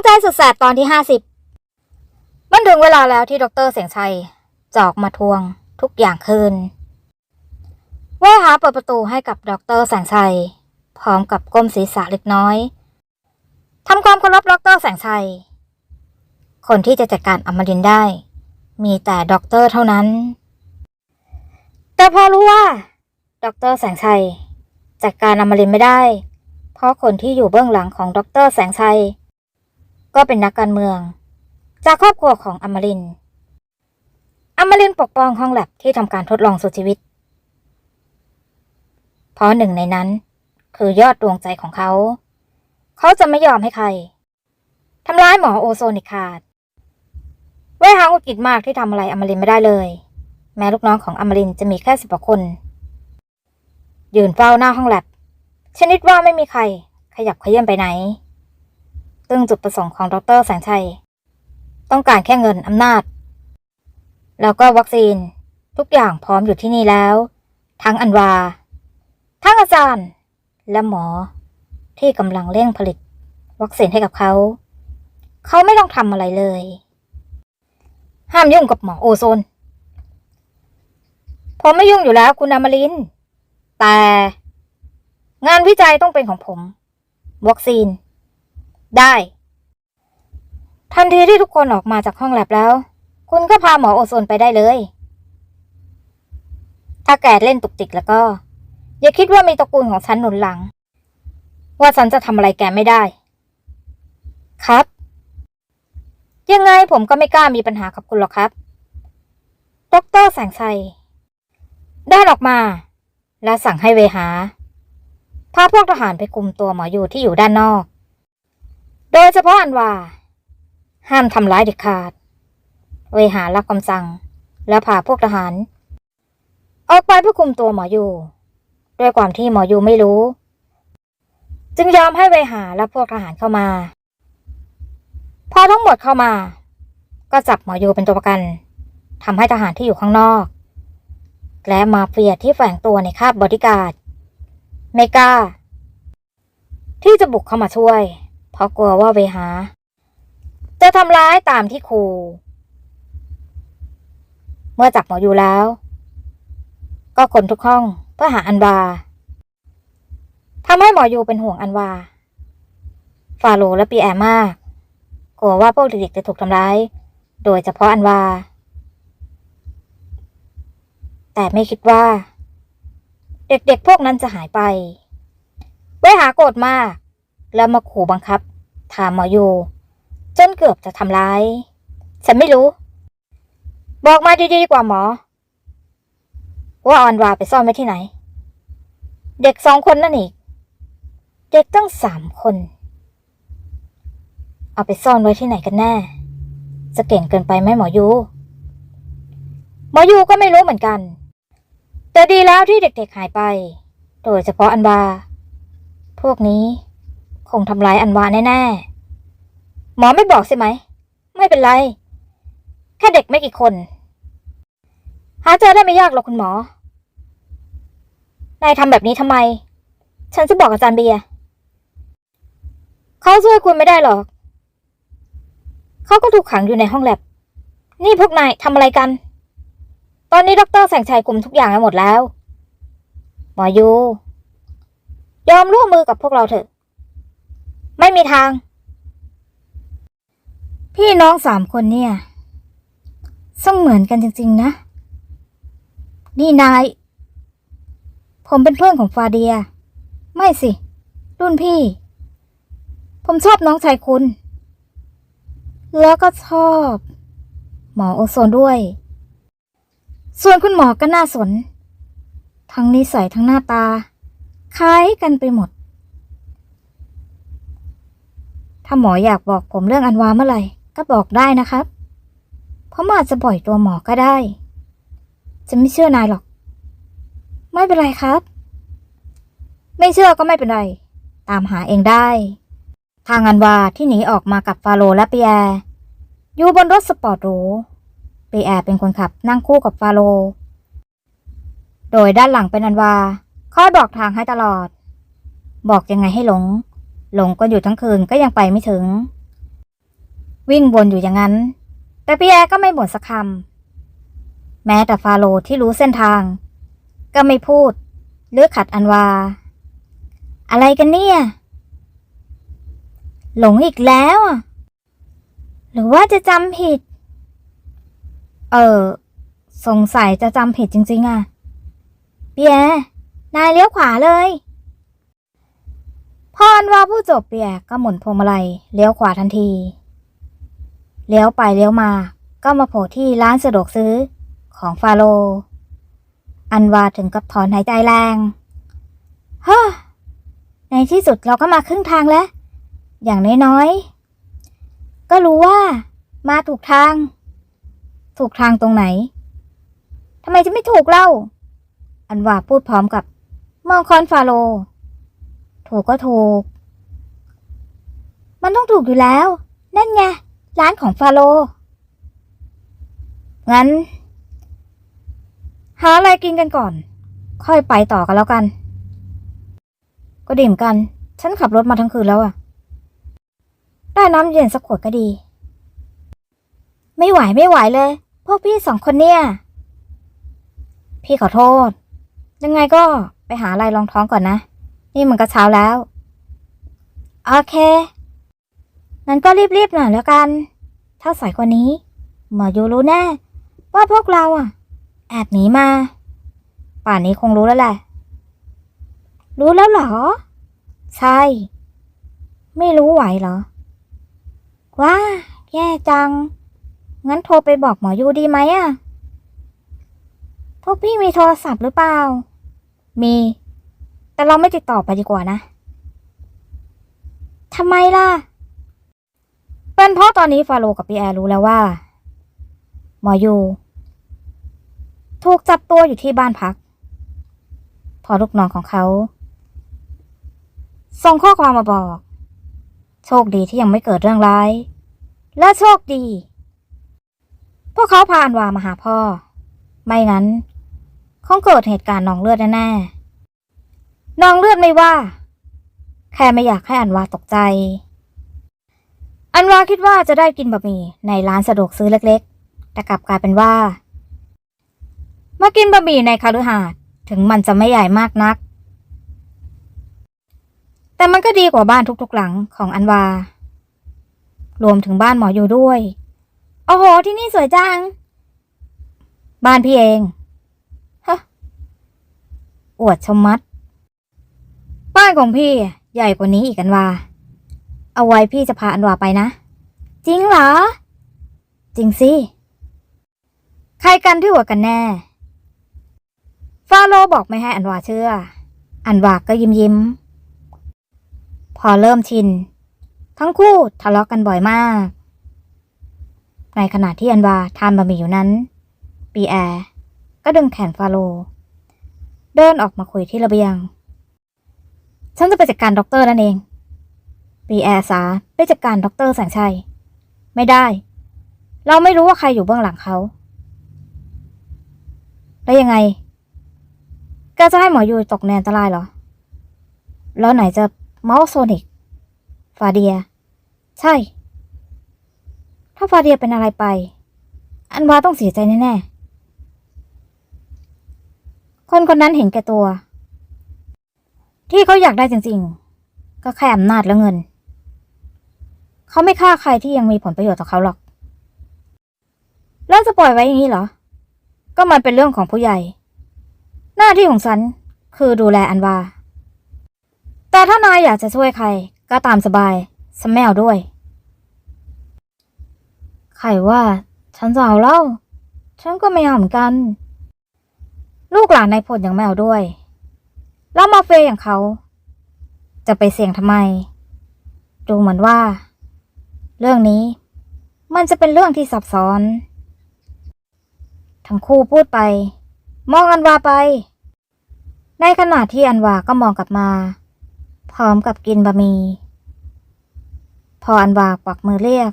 องใจสุดแสบตอนที่ห้าสิบมันถึงเวลาแล้วที่ดรเสียงชัยจอกมาทวงทุกอย่างคืนเว่หาเปิดประตูให้กับดรแสงชัย พร้อมกับก้มศีรษะเล็กน้อยทำความเคารพดรแสงชัย คนที่จะจัดการอมรินได้ มีแต่ด็อกเตอร์เท่านั้น แต่พอรู้ว่าด็อกเตอร์แสงชัย จัดการอมรินไม่ได้ เพราะคนที่อยู่เบื้องหลังของด็อกเตอร์แสงชัย ก็เป็นนักการเมือง จากครอบครัวของอมรินอมรินปกป้องห้องแลบที่ทำการทดลองสุดชีวิต เพราะหนึ่งในนั้น คือยอดดวงใจของเขา เขาจะไม่ยอมให้ใครทำร้ายหมอโอโซนิกขาดเวหาหงุดหงิดมากที่ทำอะไรอมรินไม่ได้เลย แม้ลูกน้องของอมรินจะมีแค่สิบกว่าคน ยืนเฝ้าหน้าห้องแลบชนิดว่าไม่มีใครขยับเขยื่นไปไหน ซึ่งจุดประสงค์ของดรแสงชัย ต้องการแค่เงินอำนาจ แล้วก็วัคซีนทุกอย่างพร้อมอยู่ที่นี่แล้ว ทั้งอันวา ทั้งอาจารย์ และหมอ ที่กำลังเร่งผลิต วัคซีนให้กับเขา เขาไม่ต้องทำอะไรเลย ห้ามยุ่งกับหมอโอโซนผมไม่ยุ่งอยู่แล้วคุณอมริน แต่ งานวิจัยต้องเป็นของผม วัคซีน ได้ ทันทีที่ทุกคนออกมาจากห้องแลบแล้ว คุณก็พาหมอโอโซนไปได้เลย ถ้าแกเล่นตุกติกแล้วก็ อย่าคิดว่ามีตระกูลของฉันหนุนหลัง ว่าฉันจะทำอะไรแกไม่ได้ ครับ ยังไงผมก็ไม่กล้ามีปัญหากับคุณหรอกครับดรแสงชัยได้ออกมา และสั่งให้เวหาพาพวกทหารไปคุมตัวหมออยู่ที่อยู่ด้านนอก โดยเฉพาะอันว่า ห้ามทำร้ายเด็กขาด เวหารับคำสั่ง แล้วพาพวกทหาร ออกไปเพื่อคุมตัวหมออยู่ด้วยความที่หมออยู่ไม่รู้ จึงยอมให้เวหาและพวกทหารเข้ามา พอทั้งหมดเข้ามา ก็จับหมออยู่เป็นตัวประกันทำให้ทหารที่อยู่ข้างนอก และมาเฟียที่แฝงตัวในคาบบอดี้การ์ดไม่กล้าที่จะบุกเข้ามาช่วย ราะกลัวว่าเวหา จะทำร้ายตามที่ครูเมื่อจับหมออยู่แล้ว ก็คนทุกห้องเพื่อหาอันวาทำให้หมออยู่เป็นห่วงอันวาฟาโรและปีแอมาก กลัวว่าพวกเด็กๆจะถูกทำร้าย โดยเฉพาะอันวา แต่ไม่คิดว่า เด็กๆพวกนั้นจะหายไป เวหาโกรธมาก แล้วมาขู่บังคับ ถามหมออยู่จนเกือบจะทำร้าย ฉันไม่รู้ บอกมาดีๆกว่าหมอ ว่าออนวาไปซ่อนไว้ที่ไหน เด็กสองคนนั่นอีก เด็กตั้งสามคน เอาไปซ่อนไว้ที่ไหนกันแน่ จะเก่งเกินไปไหมหมอยูหมอยูก็ไม่รู้เหมือนกัน แต่ดีแล้วที่เด็กๆหายไป โดยเฉพาะอันวาพวกนี้ คงทำร้ายอันวาแน่ๆ หมอไม่บอกใช่ไหม ไม่เป็นไร แค่เด็กไม่กี่คน หาเจอได้ไม่ยากหรอกคุณหมอ นายทำแบบนี้ทำไม ฉันจะบอกอาจารย์เบียร์เขาช่วยคุณไม่ได้หรอก เขาก็ถูกขังอยู่ในห้องแลบ นี่พวกนายทำอะไรกัน ตอนนี้ดรแสงชัยกลุ่มทุกอย่างไปหมดแล้ว หมอยู ยอมร่วมมือกับพวกเราเถอะ ไม่มีทาง พี่น้องสามคนเนี่ยสเหมือนกันจริง ๆ นะ นี่นาย ผมเป็นเพื่อนของฟาเดีย ไม่สิ รุ่นพี่ ผมชอบน้องชายคุณ แล้วก็ชอบ หมอโอโซนด้วย ส่วนคุณหมอก็น่าสน ทั้งนิสัยทั้งหน้าตา คล้ายกันไปหมด ถ้าหมออยากบอกผมเรื่องอันวาเมื่อไหร่ก็บอกได้นะครับ เพราะหมออาจจะปล่อยตัวหมอก็ได้ จะไม่เชื่อนายหรอก ไม่เป็นไรครับ ไม่เชื่อก็ไม่เป็นไร ตามหาเองได้ ทางอันวาที่หนีออกมากับฟาโรและเปียร์อยู่บนรถสปอร์ตหรูเปียร์เป็นคนขับนั่งคู่กับฟาโร โดยด้านหลังเป็นอันวาคอยบอกทางให้ตลอด บอกยังไงให้หลง หลงก็อยู่ทั้งคืนก็ยังไปไม่ถึง วิ่งวนอยู่อย่างนั้น แต่พี่แอก็ไม่บ่นสักคำแม้แต่ฟาโรห์ที่รู้เส้นทาง ก็ไม่พูด หรือขัดอันวา อะไรกันเนี่ย หลงอีกแล้วอะหรือว่าจะจำผิด เออ สงสัยจะจำผิดจริง ๆอะพี่แอนายเลี้ยวขวาเลย พออันวาพูดจบเปียก็หมุนพวงมาลัยเลี้ยวขวาทันที เลี้ยวไปเลี้ยวมา ก็มาโผล่ที่ร้านสะดวกซื้อของฟาโร อันวาถึงกับถอนหายใจแรงฮ่าในที่สุดเราก็มาครึ่งทางแล้ว อย่างน้อยๆ ก็รู้ว่า มาถูกทาง ถูกทางตรงไหนทำไมจะไม่ถูกเล่า อันวาพูดพร้อมกับ มองคอนฟาโร ถูกก็ถูก มันต้องถูกอยู่แล้ว นั่นไง ร้านของฟาโรงั้น หาอะไรกินกันก่อน ค่อยไปต่อกันแล้วกัน ก็ดิ่มกัน ฉันขับรถมาทั้งคืนแล้วอะได้น้ำเย็นสักขวดก็ดี ไม่ไหวไม่ไหวเลย พวกพี่สองคนเนี่ย พี่ขอโทษ ยังไงก็ไปหาอะไรรองท้องก่อนนะ นี่มันก็เช้าแล้ว โอเค นั้นก็รีบๆหน่อยแล้วกัน ถ้าสายกว่านี้หมอยูรู้แน่ ว่าพวกเราอะ แอบหนีมา ป่านนี้คงรู้แล้วแหละ รู้แล้วเหรอ ใช่ ไม่รู้ไหวเหรอ ว้า แย่จัง งั้นโทรไปบอกหมอยูดีไหมอะพวกพี่มีโทรศัพท์หรือเปล่า มี แต่เราไม่ติดต่อไปดีกว่านะทำไมล่ะ เป็นเพราะตอนนี้ฟาโรกับปีแอร์รู้แล้วว่า หมอยูถูกจับตัวอยู่ที่บ้านพัก พอลูกน้องของเขา ส่งข้อความมาบอก โชคดีที่ยังไม่เกิดเรื่องร้าย และโชคดี พวกเขาพาอันวามาหาพ่อ ไม่งั้น คงเกิดเหตุการณ์นองเลือดแน่ๆ นองเลือดไม่ว่า แค่ไม่อยากให้อันวาตกใจ อันวาคิดว่าจะได้กินบะหมี่ในร้านสะดวกซื้อเล็กๆ แต่กลับกลายเป็นว่า มากินบะหมี่ในคาลือหาดถึงมันจะไม่ใหญ่มากนัก แต่มันก็ดีกว่าบ้านทุกๆหลังของอันวา รวมถึงบ้านหมออยู่ด้วย โอ้โห ที่นี่สวยจัง บ้านพี่เอง ฮะ อวดชมมัด บ้านของพี่ใหญ่กว่านี้อีกอันวา เอาไว้พี่จะพาอันวาไปนะ จริงเหรอ จริงสิ ใครกันที่หัวกันแน่ ฟาโรบอกไม่ให้อันวาเชื่อ อันวาก็ยิ้มยิ้ม พอเริ่มชิน ทั้งคู่ทะเลาะกันบ่อยมาก ในขณะที่อันวาทานบะหมี่อยู่นั้น ปีแอร์ก็ดึงแขนฟาโรเดินออกมาคุยที่ระเบียง ฉันจะไปจัดการด็อกเตอร์นั่นเองปีแอร์สาไปจัดการด็อกเตอร์แสงชัย ไม่ได้ เราไม่รู้ว่าใครอยู่เบื้องหลังเขา แล้วยังไงก็จะให้หมอยูตกในอันตรายเหรอ แล้วไหนจะเมาส์โซนิกฟาเดีย ใช่ ถ้าฟาเดียเป็นอะไรไป อันวาต้องเสียใจแน่ๆคนคนนั้นเห็นแก่ตัว ที่เขาอยากได้จริงๆ ก็แค่อำนาจและเงิน เขาไม่ฆ่าใครที่ยังมีผลประโยชน์ต่อเขาหรอก แล้วจะปล่อยไว้อย่างนี้เหรอ ก็มันเป็นเรื่องของผู้ใหญ่ หน้าที่ของฉันคือดูแลอันวา แต่ถ้านายอยากจะช่วยใคร ก็ตามสบายฉันไม่เอาด้วย ใครว่า ฉันจะเอาเล่า ฉันก็ไม่เอาเหมือนกัน ลูกหลานนายพลยังไม่เอาด้วย แล้วมาเฟยอย่างเขา จะไปเสี่ยงทำไม ดูเหมือนว่า เรื่องนี้ มันจะเป็นเรื่องที่ซับซ้อน ทั้งคู่พูดไป มองอันวาไป ในขณะที่อันวาก็มองกลับมา พร้อมกับกินบะหมี่พออันวากวักมือเรียก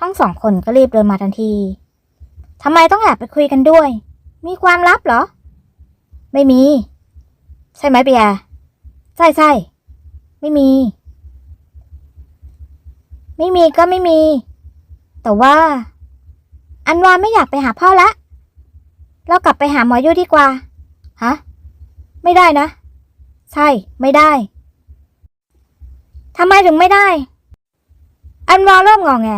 ทั้งสองคนก็รีบเดินมาทันทีทำไมต้องแอบไปคุยกันด้วย มีความลับเหรอ ไม่มี ใช่ไหมเปียใช่ใช่ไม่มี ไม่มีก็ไม่มี แต่ว่า อันวาไม่อยากไปหาพ่อละ เรากลับไปหาหมอยูดีกว่าฮะไม่ได้นะ ใช่ไม่ได้ทำไมถึงไม่ได้ อันวาเริ่มงองแง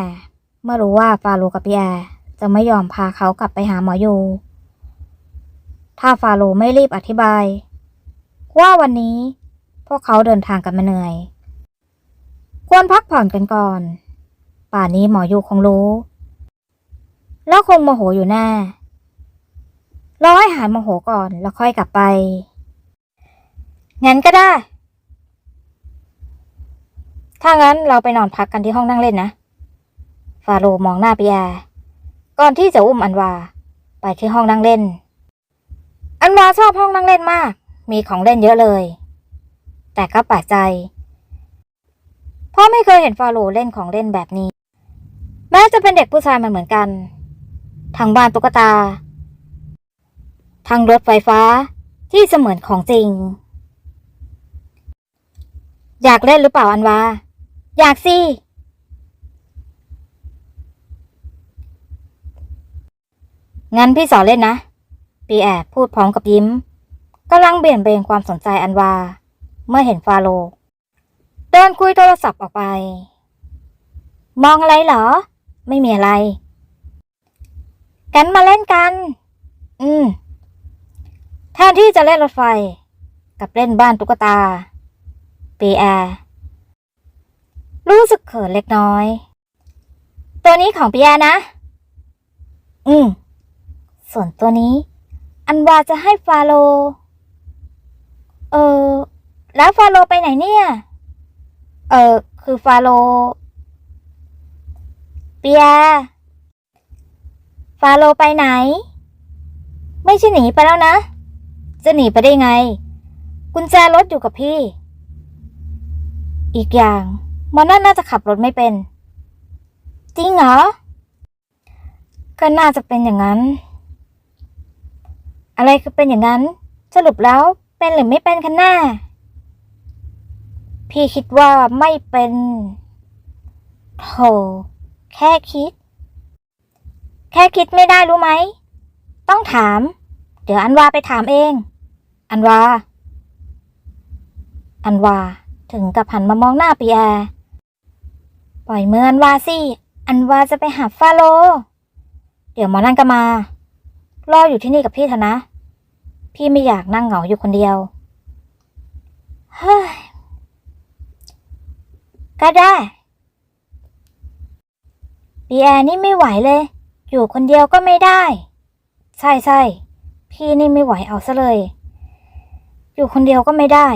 เมื่อรู้ว่าฟาโรกับปีแอร์จะไม่ยอมพาเขากลับไปหาหมอยู ถ้าฟาโรไม่รีบอธิบาย ว่าวันนี้พวกเขาเดินทางกันมาเหนื่อย ควรพักผ่อนกันก่อน ป่านนี้หมออยู่คงรู้ แล้วคงโมโหอยู่แน่รอให้หายโมโหก่อนแล้วค่อยกลับไป งั้นก็ได้ ถ้างั้นเราไปนอนพักกันที่ห้องนั่งเล่นนะ ฟาโรมองหน้าปีแอร์ก่อนที่จะอุ้มอันวา ไปที่ห้องนั่งเล่น อันวาชอบห้องนั่งเล่นมาก มีของเล่นเยอะเลย แต่ก็แปลกใจพราะไม่เคยเห็นฟาโรเล่นของเล่นแบบนี้ แม้จะเป็นเด็กผู้ชายมันเหมือนกัน ทั้งบ้านตุ๊กตา ทั้งรถไฟฟ้าที่เสมือนของจริง อยากเล่นหรือเปล่าอันวา อยากสิงั้นพี่สอนเล่นนะ ปีแอบพูดพร้อมกับยิ้ม กำลังเบี่ยนเบนความสนใจอันวา เมื่อเห็นฟาโรเดินคุยโทรศัพท์ออกไป มองอะไรเหรอ ไม่มีอะไร กันมาเล่นกัน อืม แทนที่จะเล่นรถไฟ กับเล่นบ้านตุ๊กตาปีแอร์รู้สึกเขินเล็กน้อย ตัวนี้ของปีแอร์นะ อืม ส่วนตัวนี้ อันวาจะให้ฟาโล เออ แล้วฟาโลไปไหนเนี่ย เออ คือฟาโลเปียร์ฟาโลไปไหน ไม่ใช่หนีไปแล้วนะ จะหนีไปได้ไง กุญแจรถอยู่กับพี่ อีกอย่างมอนั่นน่าจะขับรถไม่เป็น จริงเหรอ ก็น่าจะเป็นอย่างนั้น อะไรคือเป็นอย่างนั้น สรุปแล้ว เป็นหรือไม่เป็นกันแน่ พี่คิดว่าไม่เป็นโธ่แค่คิด แค่คิดไม่ได้รู้ไหม ต้องถาม เดี๋ยวอันวาไปถามเอง อันวา อันวาถึงกับหันมามองหน้าปีแอร์ปล่อยมืออันวาสิ อันวาจะไปหาฟาโล เดี๋ยวหมอนั่นก็มา รออยู่ที่นี่กับพี่เถอะนะ พี่ไม่อยากนั่งเหงาอยู่คนเดียว เฮ้ย ก็ได้ปีแอร์นี่ไม่ไหวเลย อยู่คนเดียวก็ไม่ได้ ใช่ใช่พี่นี่ไม่ไหวเอาซะเลย อยู่คนเดียวก็ไม่ได้